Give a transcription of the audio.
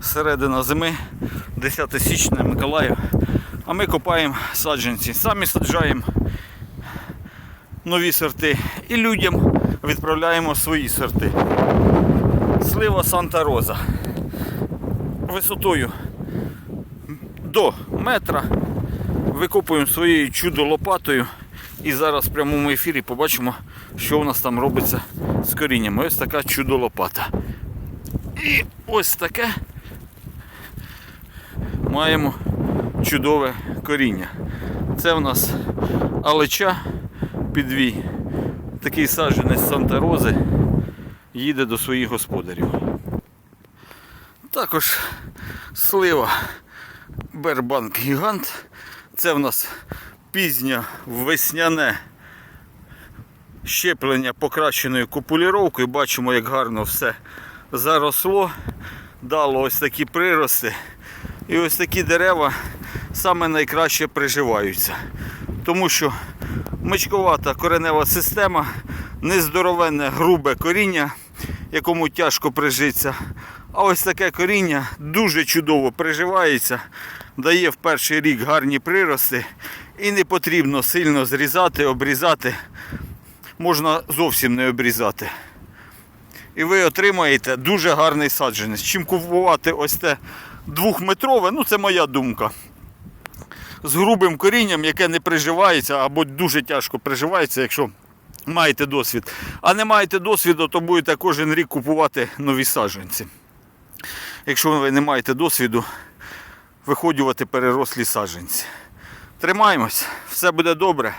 середина зими, 10 січня, Миколаїв. А ми копаємо саджанці. Самі саджаємо нові сорти і людям відправляємо свої сорти. Слива Санта Роза. Висотою до метра. Викопуємо своєю чудо лопатою. І зараз в прямому ефірі побачимо, що у нас там робиться з корінням. Ось така чудо лопата. І ось таке маємо чудове коріння. Це в нас алеча підвій. Такий саджанець Санта Рози їде до своїх господарів. Також слива Бербанк Гігант. Це в нас пізнє весняне щеплення покращеною копуліровкою. Бачимо, як гарно все заросло, дало ось такі прирости. І ось такі дерева саме найкраще приживаються. Тому що мичковата коренева система, нездоровенне грубе коріння, якому тяжко прижитися. А ось таке коріння дуже чудово приживається, дає в перший рік гарні прирости і не потрібно сильно зрізати, обрізати. Можна зовсім не обрізати. І ви отримаєте дуже гарний саджанець. Чим купувати ось те двохметрове, ну це моя думка. З грубим корінням, яке не приживається або дуже тяжко приживається, якщо маєте досвід. А не маєте досвіду, то будете кожен рік купувати нові саджанці. Якщо ви не маєте досвіду, виходювати перерослі саджанці. Тримаємось, все буде добре.